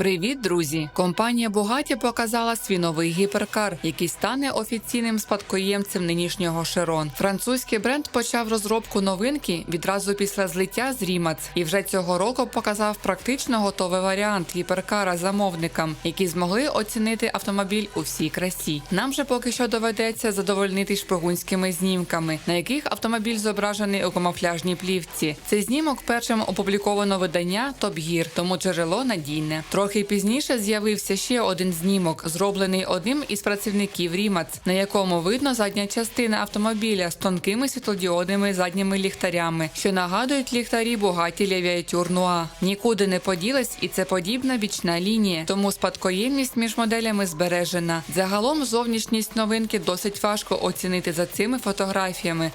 Привіт, друзі! Компанія Bugatti показала свій новий гіперкар, який стане офіційним спадкоємцем нинішнього Шерон. Французький бренд почав розробку новинки відразу після злиття з Рімац, і вже цього року показав практично готовий варіант гіперкара замовникам, які змогли оцінити автомобіль у всій красі. Нам же поки що доведеться задовольнити шпигунськими знімками, на яких автомобіль зображений у камуфляжній плівці. Цей знімок першим опубліковано видання Top Gear, тому джерело надійне. Трохи пізніше з'явився ще один знімок, зроблений одним із працівників Рімац, на якому видно задня частина автомобіля з тонкими світлодіодними задніми ліхтарями, що нагадують ліхтарі Leviatur Noir. Нікуди не поділась, і це подібна бічна лінія, тому спадкоємність між моделями збережена. Загалом зовнішність новинки досить важко оцінити за цими фотографіями.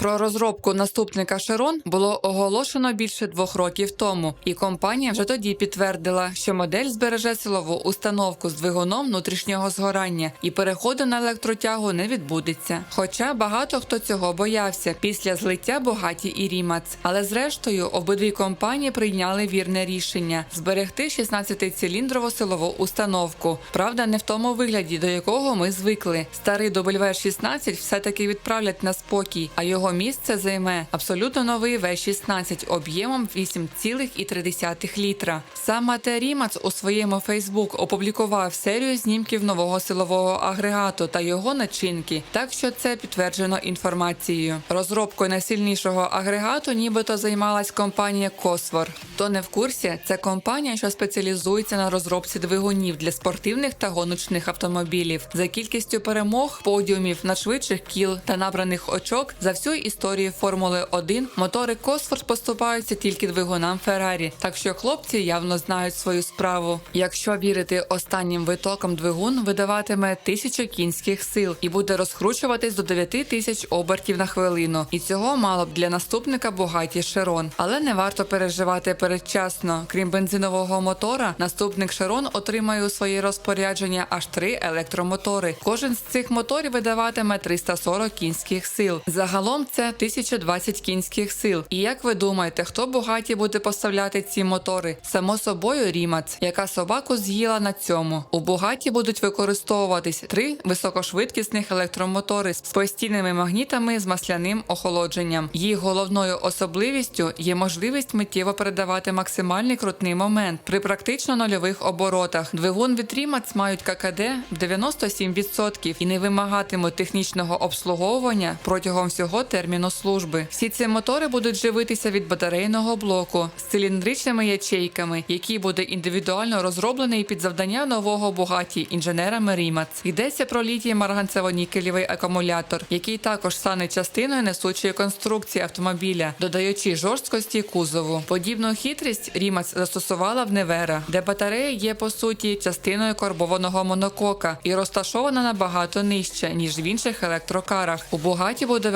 Про розробку наступника Шерон було оголошено більше двох років тому, і компанія вже тоді підтвердила, що модель збереже силову установку з двигуном внутрішнього згорання і переходу на електротягу не відбудеться. Хоча багато хто цього боявся після злиття Богаті і Рімац. Але зрештою обидві компанії прийняли вірне рішення зберегти 16-циліндрову силову установку. Правда, не в тому вигляді, до якого ми звикли. Старий W16 все-таки відправлять на спокій, а його місце займе абсолютно новий V16 об'ємом 8,3 літра. Сам Мате Рімац у своєму Фейсбук опублікував серію знімків нового силового агрегату та його начинки, так що це підтверджено інформацією. Розробкою найсильнішого агрегату нібито займалась компанія Косвор. Хто не в курсі, це компанія, що спеціалізується на розробці двигунів для спортивних та гоночних автомобілів. За кількістю перемог, подіумів, надшвидших кіл та набраних очок за всю історію Формули 1 мотори Косфорд поступаються тільки двигунам Феррарі, так що хлопці явно знають свою справу. Якщо вірити останнім витокам, двигун видаватиме тисячу кінських сил і буде розкручуватись до 9 тисяч обертів на хвилину. І цього мало б для наступника Бугаті Шерон. Але не варто переживати передчасно. Крім бензинового мотора, наступник Шерон отримає у своє розпорядження аж три електромотори. Кожен з цих моторів видаватиме 340 кінських сил. Загалом це 1020 кінських сил. І як ви думаєте, хто багаті буде поставляти ці мотори? Само собою Рімац, яка собаку з'їла на цьому. У Бугаті будуть використовуватись три високошвидкісних електромотори з постійними магнітами з масляним охолодженням. Їх головною особливістю є можливість миттєво передавати максимальний крутний момент при практично нульових оборотах. Двигун від Рімац мають ККД в 97% і не вимагатимуть технічного обслуговування протягом всього терміну служби. Всі ці мотори будуть живитися від батарейного блоку з циліндричними ячейками, який буде індивідуально розроблений під завдання нового Бугаті інженерами Рімац. Йдеться про літій марганцево-нікелєвий акумулятор, який також стане частиною несучої конструкції автомобіля, додаючи жорсткості кузову. Подібну хитрість Рімац застосувала в Невера, де батарея є по суті частиною карбованого монокока і розташована набагато нижче ніж в інших електрокарах. У Бугаті буде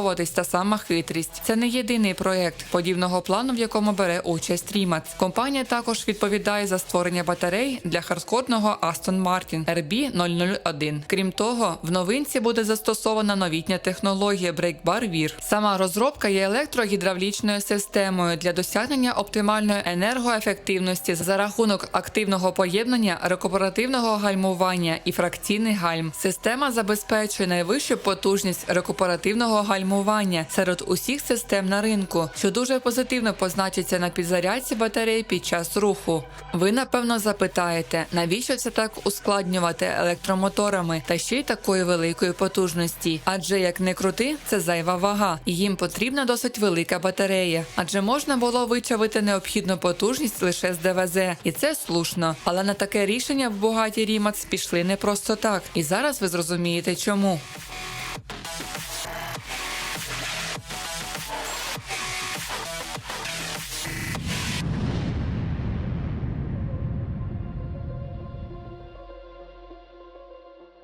використовуватись та сама хитрість. Це не єдиний проєкт подібного плану, в якому бере участь Рімац. Компанія також відповідає за створення батарей для хардкорного Aston Martin RB001. Крім того, в новинці буде застосована новітня технологія Brake Bar Wear. Сама розробка є електрогідравлічною системою для досягнення оптимальної енергоефективності за рахунок активного поєднання, рекуперативного гальмування і фракційний гальм. Система забезпечує найвищу потужність рекуперативного гальмування серед усіх систем на ринку, що дуже позитивно позначиться на підзарядці батарей під час руху. Ви напевно запитаєте, навіщо це так ускладнювати електромоторами та ще й такої великої потужності? Адже як не крути, це зайва вага, і їм потрібна досить велика батарея. Адже можна було вичавити необхідну потужність лише з ДВЗ, і це слушно. Але на таке рішення в богаті Рімац пішли не просто так. І зараз ви зрозумієте, чому.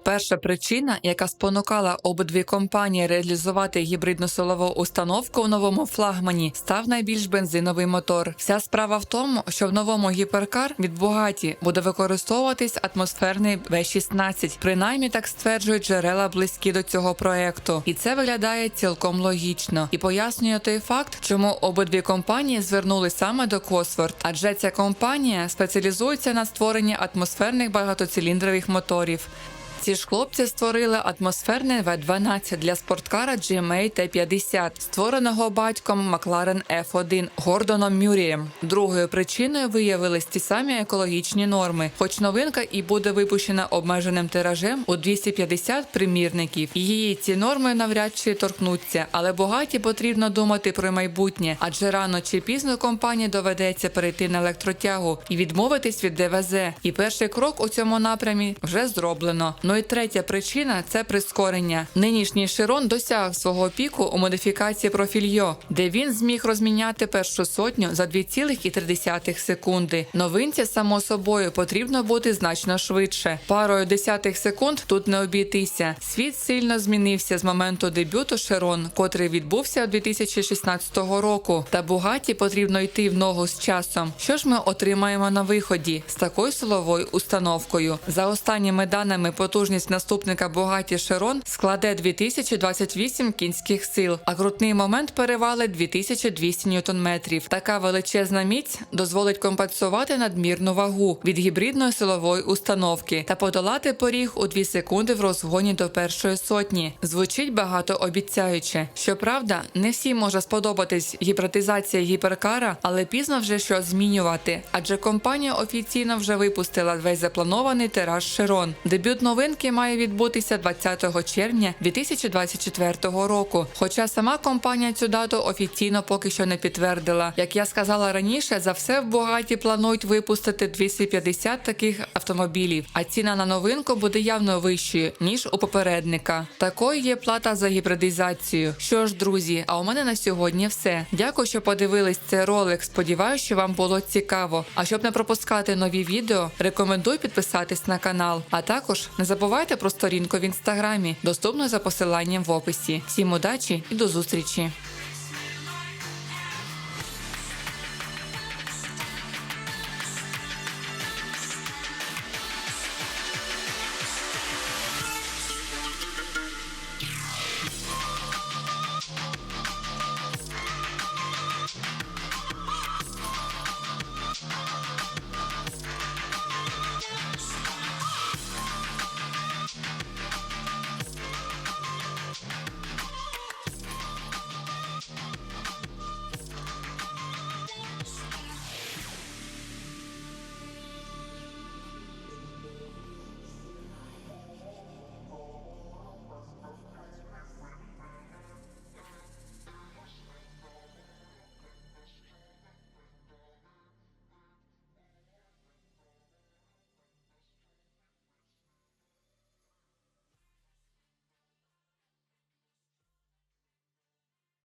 Перша причина, яка спонукала обидві компанії реалізувати гібридну силову установку у новому флагмані, став найбільш бензиновий мотор. Вся справа в тому, що в новому гіперкар від Bugatti буде використовуватись атмосферний V16. Принаймні так стверджують джерела близькі до цього проекту, і це виглядає цілком логічно і пояснює той факт, чому обидві компанії звернули саме до Cosworth, адже ця компанія спеціалізується на створенні атмосферних багатоциліндрових моторів. Ці ж хлопці створили атмосферний V12 для спорткара GMA T50, створеного батьком McLaren F1 Гордоном Мюрієм. Другою причиною виявились ті самі екологічні норми, хоч новинка і буде випущена обмеженим тиражем у 250 примірників. Її ці норми навряд чи торкнуться, але багаті потрібно думати про майбутнє, адже рано чи пізно компанії доведеться перейти на електротягу і відмовитись від ДВЗ. І перший крок у цьому напрямі вже зроблено. Ну і третя причина це прискорення. Нинішній Широн досяг свого піку у модифікації профільйо, де він зміг розміняти першу сотню за 2,3 секунди. Новинці, само собою, потрібно бути значно швидше. Парою десятих секунд тут не обійтися. Світ сильно змінився з моменту дебюту Широн, котрий відбувся 2016 року. Та Бугаті потрібно йти в ногу з часом. Що ж ми отримаємо на виході з такою силовою установкою? За останніми даними, потужність наступника Бугаті Широн складе 2028 кінських сил, а крутний момент перевали 2200 ньютон-метрів. Така величезна міць дозволить компенсувати надмірну вагу від гібридної силової установки та подолати поріг у 2 секунди в розгоні до першої сотні. Звучить багатообіцяюче. Щоправда, не всім може сподобатись гібридизація гіперкара, але пізно вже щось змінювати. Адже компанія офіційно вже випустила весь запланований тираж Широн. Дебют новинки має відбутися 20 червня 2024 року. Хоча сама компанія цю дату офіційно поки що не підтвердила. Як я сказала раніше, за все в Бугаті планують випустити 250 таких автомобілів, а ціна на новинку буде явно вищою ніж у попередника. Такою є плата за гібридизацію. Що ж, друзі, а у мене на сьогодні все. Дякую, що подивились цей ролик. Сподіваюся, що вам було цікаво. А щоб не пропускати нові відео, рекомендую підписатись на канал. А також не забувайте про сторінку в інстаграмі, доступну за посиланням в описі. Всім удачі і до зустрічі!